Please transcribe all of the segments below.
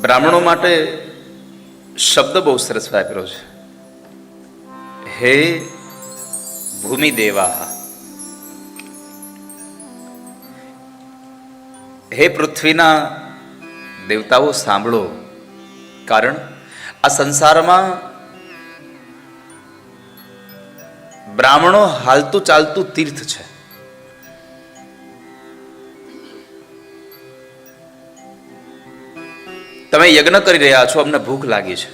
બ્રાહ્મણો માટે શબ્દ બહુ સરસ વાપર્યો છે. હે ભૂમિ દેવા હે પૃથ્વીના દેવતાઓ સાંભળો. કારણ આ સંસારમાં બ્રાહ્મણો હાલતું ચાલતું તીર્થ છે. તમે યજ્ઞ કરી રહ્યા છો, અમને ભૂખ લાગી છે.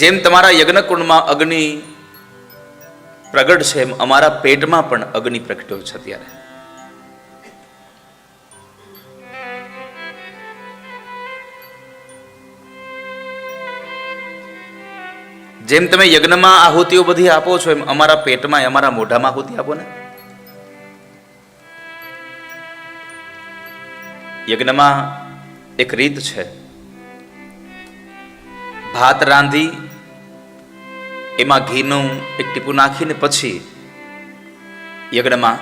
જેમ તમારા યજ્ઞ કુંડમાં અગ્નિ પ્રગટ છે, એમ અમારા પેટમાં પણ અગ્નિ પ્રગટ્યો છે અત્યારે. જેમ તમે યજ્ઞમાં આહુતિઓ બધી આપો છો, એમ અમારા પેટમાં અમારા મોઢામાં આહુતિ આપો ને? યજ્ઞમાં એક રીત છે. ભાત રાંધી, એમાં ઘીનું એક ટીપું નાખીને પછી યજ્ઞમાં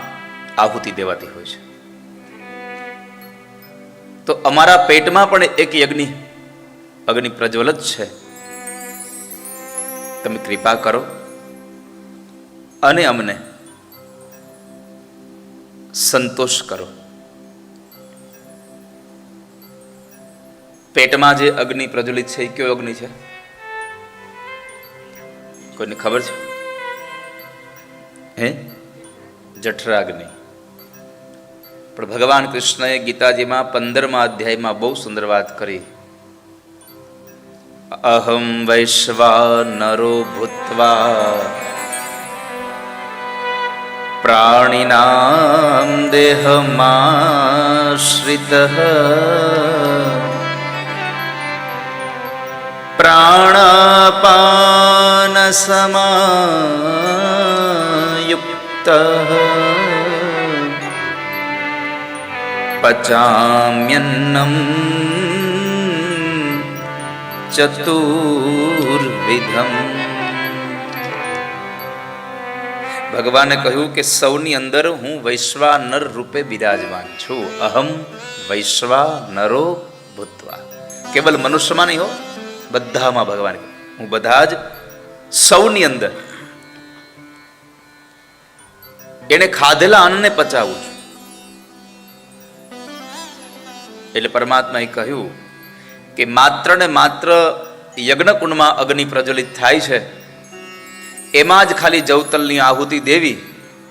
આહુતિ દેવાતી હોય છે. તો અમારા પેટમાં પણ એક યજ્ઞ, અગ્નિ પ્રજ્વલત છે. તમે કૃપા કરો. અને અમને સંતોષ કરો. પેટમાં જે અગ્નિ પ્રજ્વલિત છે, એ કયો અગ્નિ છે? કોઈને ખબર છે? હે? જઠરાગ્નિ. પણ ભગવાન કૃષ્ણએ ગીતાજીમાં પંદરમા અધ્યાયમાં બહુ સુંદર વાત કરી. અહમ વૈશ્વાનરો ભૂત્વા. પ્રાણિનામ દેહમાશ્રિત. प्राणापानसमायुक्तः पचाम्यन्नं ચતુર્વિધમ ભગવાને કહ્યું કે સૌની અંદર હું વૈશ્વાનર રૂપે બિરાજમાન છું અહમ વૈશ્વાનરો ભૂતવા કેવલ મનુષ્યમાં નહીં હો બધામાં ભગવાન હું બધા જ સૌની અંદર એને ખાધેલા અન્નને પચાવું છું. એટલે પરમાત્માએ કહ્યું કે માત્ર ને માત્ર યજ્ઞકુંડમાં અગ્નિ પ્રજ્વલિત થાય છે, એમાં જ ખાલી જવતલની આહુતિ દેવી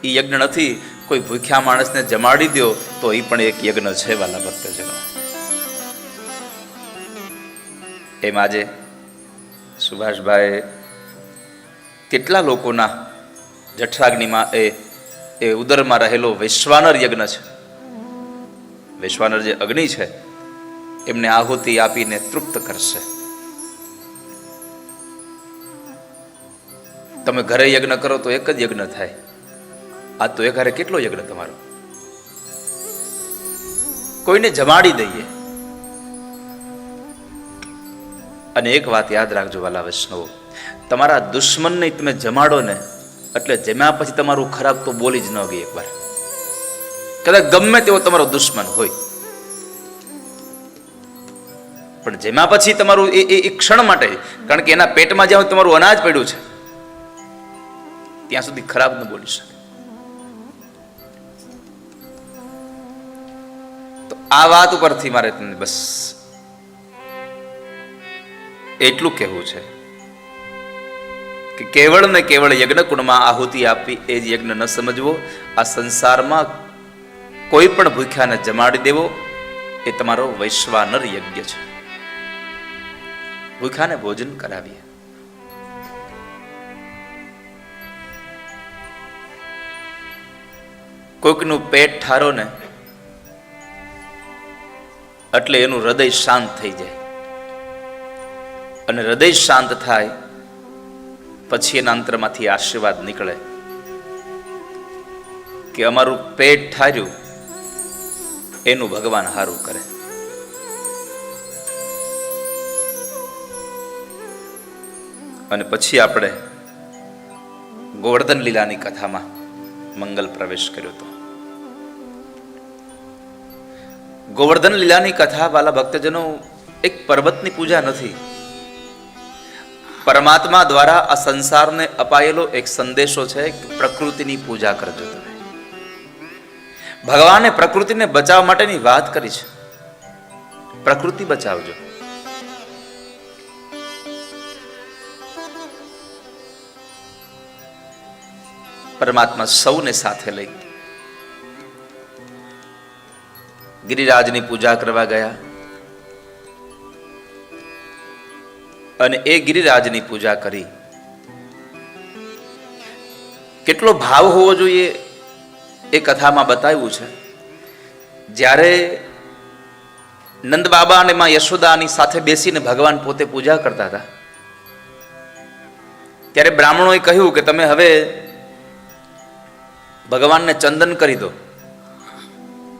એ યજ્ઞ નથી. કોઈ ભૂખ્યા માણસને જમાડી દો તો એ પણ એક યજ્ઞ છે, વાલા ભક્તજનો. એમ આજે સુભાષભાઈ કેટલા લોકોના જઠરાગ્નિમાં એ એ ઉદરમાં રહેલો વૈશ્વાનર યજ્ઞ છે. વૈશ્વાનર જે અગ્નિ છે, એમને આહુતિ આપીને તૃપ્ત કરશે. તમે ઘરે યજ્ઞ કરો તો એક જ યજ્ઞ થાય. આ તો એ ઘરે કેટલો યજ્ઞ તમારો? કોઈને જમાડી દઈએ. અને એક વાત યાદ રાખજો વાલા વૈષ્ણવો. તમારા દુશ્મનને તમે જમાડો ને, એટલે જમ્યા પછી તમારું ખરાબ તો બોલી જ ન ગઈ એકવાર. કદાચ ગમે તેવો તમારો દુશ્મન હોય. પણ જેમાં પછી તમારું એ, એ- ક્ષણ માટે, કારણ કે એના પેટમાં જ્યાં તમારું અનાજ પડ્યું છે, ત્યાં સુધી ખરાબ ન બોલી શકે. તો આ વાત ઉપરથી મારે તમને બસ એટલું કહેવું છે કે કેવળ ને કેવળ યજ્ઞકુંડમાં આહુતિ આપી એ જ યજ્ઞ ન સમજવો. આ સંસારમાં કોઈ પણ ભૂખ્યાને જમાડી દેવો એ તમારો વૈશ્વાનર યજ્ઞ છે. ભૂખ્યાને ભોજન કરાવીએ. કોઈકનું પેટ ઠારો ને એટલે એનું હૃદય શાંત થઈ જાય. અને હૃદય શાંત થાય, પછી એના અંતરમાંથી આશીર્વાદ નીકળે. કે અમારું પેટ ઠાર્યું, એનું ભગવાન હારું કરે. અને પછી આપણે ગોવર્ધન લીલાની કથામાં મંગલ પ્રવેશ કર્યો હતો. ગોવર્ધન લીલાની કથા વાલા ભક્તજનો એક પર્વતની પૂજા નથી પરમાત્મા દ્વારા આ સંસારને અપાયેલો એક સંદેશો છે કે પ્રકૃતિની પૂજા કરજો તમે. ભગવાને પ્રકૃતિને બચાવવા માટેની વાત કરી છે. પ્રકૃતિ બચાવજો. પરમાત્મા સૌને સાથે લઈ. ગિરિરાજની પૂજા કરવા ગયા. અને એ ગિરિરાજની પૂજા કરી. કેટલો ભાવ હોવો જોઈએ એ કથામાં બતાવ્યું છે. જ્યારે નંદ બાબા અને માં યશોદાની સાથે બેસીને ભગવાન પોતે પૂજા કરતા હતા, ત્યારે બ્રાહ્મણોએ કહ્યું કે તમે હવે ભગવાનને ચંદન કરી દો.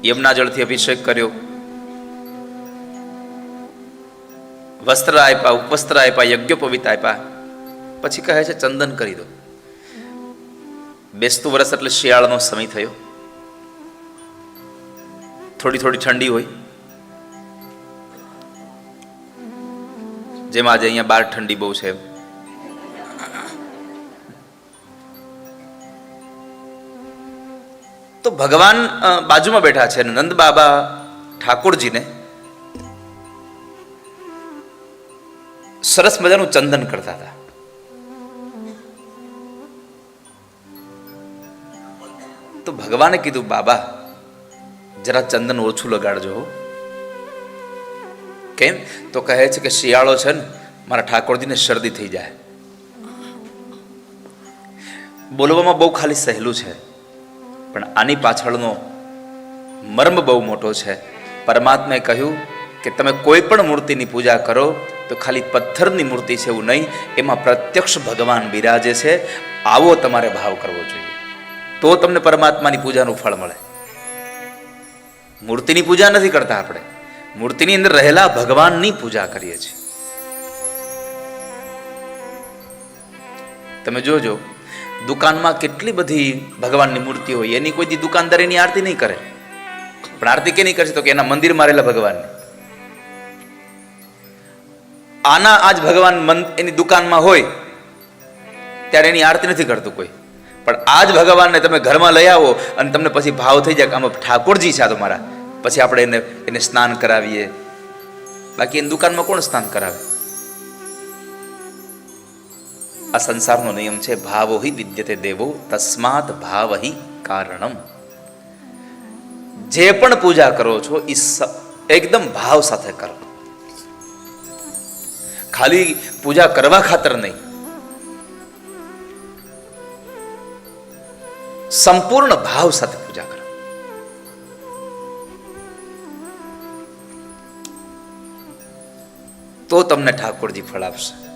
યમના જળથી અભિષેક કર્યો. વસ્ત્ર આપ્યા ઉપવસ્ત્ર આપ્યા યજ્ઞોપવિત આપ્યા પછી કહે છે, ચંદન કરી દો. બેસતું વરસ એટલે શિયાળાનો સમય થયો. થોડી થોડી ઠંડી હોય. જેમાં આજે અહીંયા બાર ઠંડી બહુ છે તો ભગવાન બાજુમાં બેઠા છે નંદ બાબા ઠાકોરજીને સરસ મજાનું ચંદન કરતા હતા. તો ભગવાને કીધું, બાબા, જરા ચંદન ઓછું લગાડજો કેમ? તો કહે છે કે શિયાળો છે ને, મારા ઠાકોરજીને શરદી થઈ જાય. બોલવામાં બહુ ખાલી સહેલું છે, પણ આની પાછળનો મર્મ બહુ મોટો છે. પરમાત્માએ કહ્યું કે તમે કોઈ પણ મૂર્તિની પૂજા કરો તો ખાલી પથ્થરની મૂર્તિ છે એવું નહીં, એમાં પ્રત્યક્ષ ભગવાન બિરાજે છે. આવો તમારે ભાવ કરવો જોઈએ. તો તમને પરમાત્માની પૂજાનું ફળ મળે. મૂર્તિની પૂજા નથી કરતા આપણે. મૂર્તિની અંદર રહેલા ભગવાનની પૂજા કરીએ છીએ. તમે જોજો, દુકાનમાં કેટલી બધી ભગવાનની મૂર્તિ હોય. એની કોઈ દુકાનદાર એની આરતી નહીં કરે. પણ આરતી કે નહીં કરશે? તો કે એના મંદિરમાં રહેલા ભગવાનની. આના આજ ભગવાન મન- એની દુકાનમાં હોય, ત્યારે એની આરતી નથી કરતું કોઈ. પણ આજ ભગવાનને તમે ઘરમાં લઈ આવો અને તમને પછી ભાવ થઈ જાય કે આમાં ઠાકોરજી છે આ તો મારા. પછી આપણે એને એને સ્નાન કરાવીએ. બાકી એની દુકાનમાં કોણ સ્નાન કરાવે? આ સંસારનો નિયમ છે, ભાવો હિ વિદ્યતે દેવો, તસ્માત ભાવ હિ કારણમ. જે પણ પૂજા કરો છો એ એકદમ ભાવ સાથે કરો. ખાલી પૂજા કરવા ખાતર નહીં સંપૂર્ણ ભાવ સાથે પૂજા કરો તો તમને ઠાકોરજી ફળ આપશે